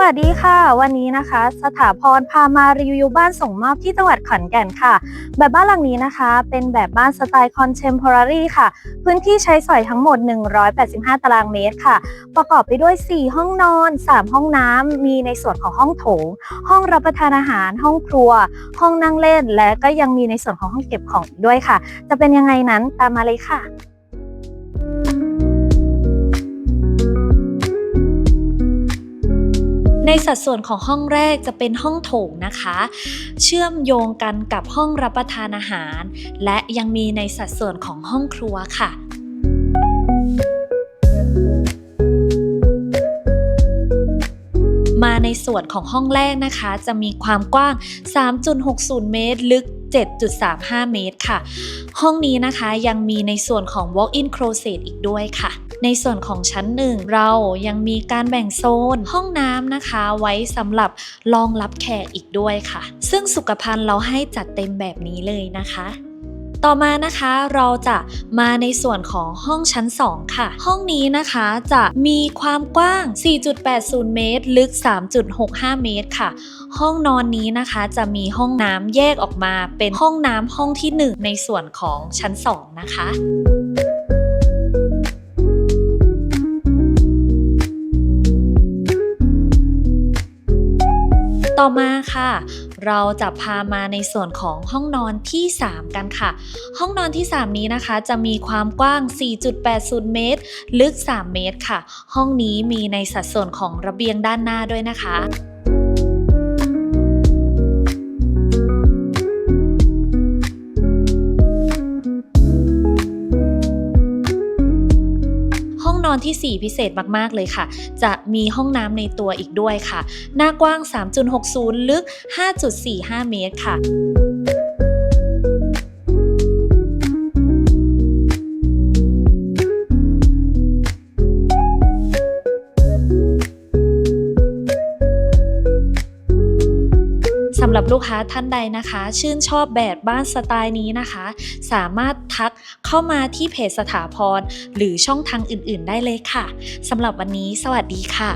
สดีค่ะ วันนี้นะคะ สถาพรพามารีวิวบ้านส่งมอบที่จังหวัดขอนแก่นค่ะ แบบบ้านหลังนี้นะคะ เป็นแบบบ้านสไตล์คอนเทมพอรารีค่ะ พื้นที่ใช้สอยทั้งหมด 185 ตารางเมตรค่ะ ประกอบไปด้วย 4 ห้องนอน 3 ห้องน้ำ มีในส่วนของห้องโถง ห้องรับประทานอาหาร ห้องครัว ห้องนั่งเล่น และก็ยังมีในส่วนของห้องเก็บของด้วยค่ะ จะเป็นยังไงนั้นตามมาเลยค่ะ ในสัดส่วนของห้องแรกจะเป็นห้องโถงนะคะ เชื่อมโยงกันกับห้องรับประทานอาหาร และยังมีในสัดส่วนของห้องครัวค่ะมาในส่วนของห้องแรกนะคะ จะมีความกว้าง 3.60 เมตร ลึก 7.35 เมตรค่ะ ห้องนี้นะคะยังมีในส่วนของ walk-in closet อีกด้วยค่ะ ในส่วนของชั้นหนึ่งเรายังมีการแบ่งโซนห้องน้ำนะคะ ไว้สำหรับรองรับแขกอีกด้วยค่ะ ซึ่งสุขภัณฑ์เราให้จัดเต็มแบบนี้เลยนะคะต่อมานะคะเราจะมาในส่วนของห้องชั้น 2 ค่ะ ห้องนี้นะคะจะมีความกว้าง 4.80 เมตร ลึก 3.65 เมตรค่ะ ห้องนอนนี้นะคะจะมีห้องน้ำแยกออกมาเป็นห้องน้ำห้องที่ 1 ในส่วนของชั้น 2 นะคะ ต่อมาค่ะ เราจะพามาในส่วนของห้องนอนที่ 3 กันค่ะ ห้องนอนที่ 3 นี้นะคะ จะมีความกว้าง 4.80 เมตร ลึก 3 เมตรค่ะ ห้องนี้มีในสัดส่วนของระเบียงด้านหน้าด้วยนะคะ อนที่ 4 พิเศษมากๆเลยค่ะ จะมีห้องน้ำในตัวอีกด้วยค่ะ หน้ากว้าง 3.60 ลึก 5.45 เมตรค่ะ สำหรับลูกค้าท่านใดนะคะ ชื่นชอบแบบบ้านสไตล์นี้นะคะ สามารถทักเข้ามาที่เพจสถาพรหรือช่องทางอื่น ๆ ได้เลยค่ะสำหรับวันนี้สวัสดีค่ะ